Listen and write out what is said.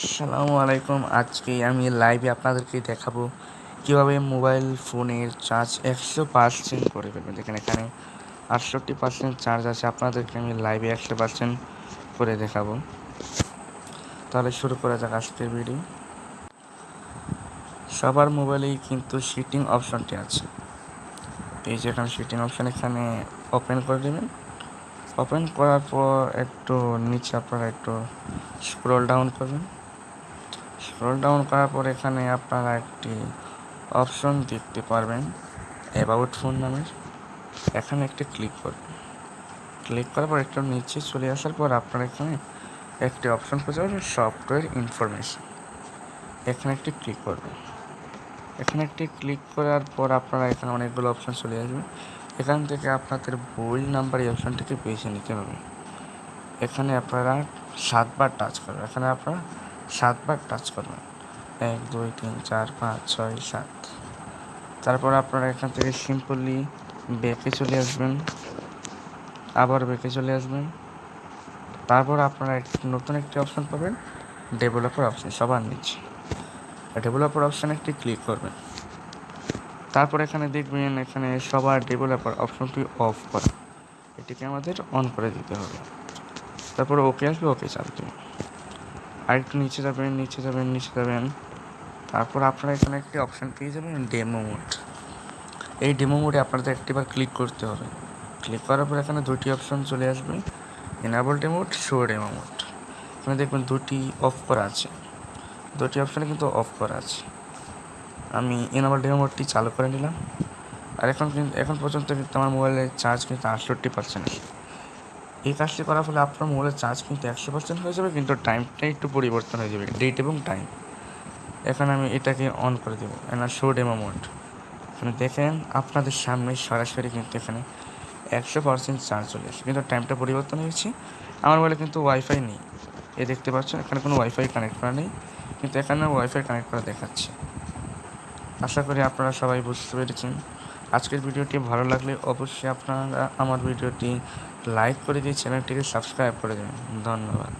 আসসালামু আলাইকুম। আজকে আমি লাইভে আপনাদেরকে দেখাবো কীভাবে মোবাইল ফোনের চার্জ একশো পার্সেন্ট করে ফেলবেন। দেখেন এখানে আটষট্টি পার্সেন্ট চার্জ আছে। আপনাদেরকে আমি লাইভে একশো পার্সেন্ট করে দেখাবো। তাহলে শুরু করা যাক আজকের ভিডিও সবার মোবাইলেই কিন্তু শিটিং অপশনটি আছে। এই যে এখানে শিটিং অপশন এখানে ওপেন করে দেবেন। ওপেন করার পর একটু নিচে আপনারা একটু স্ক্রল ডাউন করবেন। স্ক্রল ডাউন করার পর এখানে আপনারা একটি অপশন দেখতে পারবেন অ্যাবাউট ফোন নামের। এখানে একটি ক্লিক করবেন। ক্লিক করার পর একটু নিচে চলে আসার পর আপনারা এখানে একটি অপশন খুঁজে পাবেন সফটওয়্যার ইনফরমেশন এখানে একটি ক্লিক করবেন। এখানে একটি ক্লিক করার পর আপনারা এখানে অনেকগুলো অপশন চলে আসবে। এখান থেকে আপনাদের বই নাম্বার এই অপশনটিকে বেছে নিতে হবে। এখানে আপনারা সাতবার টাচ করবেন। এখানে আপনারা সাতবার টাচ করবেন। এক, দুই, তিন, চার, পাঁচ, ছয়, সাত। তারপর আপনারা এখান থেকে সিম্পলি বেঁকে চলে আসবেন। আবার বেঁকে চলে আসবেন। তারপর আপনারা নতুন একটি অপশান পাবেন ডেভেলপার অপশান সবার নিচে। ডেভেলপার অপশানে একটি ক্লিক করবেন। তারপর এখানে দেখবেন এখানে সবার ডেভেলপার অপশনটি অফ করা। এটিকে আমাদের অন করে দিতে হবে। তারপর ওকে আসবে ওকে চাপ দেবেন আর একটু নিচে যাবেন নিচে যাবেন নিচে যাবেন। তারপর আপনারা এখানে একটি অপশান পেয়ে যাবেন ডেমো মোড এই ডেমো মোডে আপনাদের একটিবার ক্লিক করতে হবে। ক্লিক করার পর এখানে দুটি অপশান চলে আসবে। Enable demo mode show demo mode এখানে দেখবেন দুটি অফ করা আছে। দুটি অপশানে কিন্তু অফ করা আছে। আমি এনাবল ডেমো মোডটি চালু করে নিলাম। আর এখন কিন্তু এখন পর্যন্ত কিন্তু আমার মোবাইলের চার্জ কিন্তু আটষট্টি পার্সেন্ট এই কাজটি করার ফলে আপনার মোবাইলের চার্জ কিন্তু একশো পার্সেন্ট হয়ে যাবে, কিন্তু টাইমটা একটু পরিবর্তন হয়ে যাবে। ডেট এবং টাইম এখন আমি এটাকে অন করে দেবো। এনার শো ডেমো মোড এখানে দেখেন, আপনাদের সামনে সরাসরি কিন্তু এখানে একশো পার্সেন্ট চার্জ চলে আসে। কিন্তু টাইমটা পরিবর্তন হয়েছে আমার মোবাইলে কিন্তু ওয়াইফাই নেই। এ দেখতে পাচ্ছেন, এখানে কোনো ওয়াইফাই কানেক্ট করা নেই। কিন্তু এখানে ওয়াইফাই কানেক্ট করা দেখাচ্ছে। আশা করি আপনারা সবাই বুঝতে পেরেছেন। আজকের ভিডিওটি ভালো লাগলে অবশ্যই আপনারা আমার ভিডিওটি লাইক করে দিয়ে চ্যানেলটিকে সাবস্ক্রাইব করে দেবেন। ধন্যবাদ।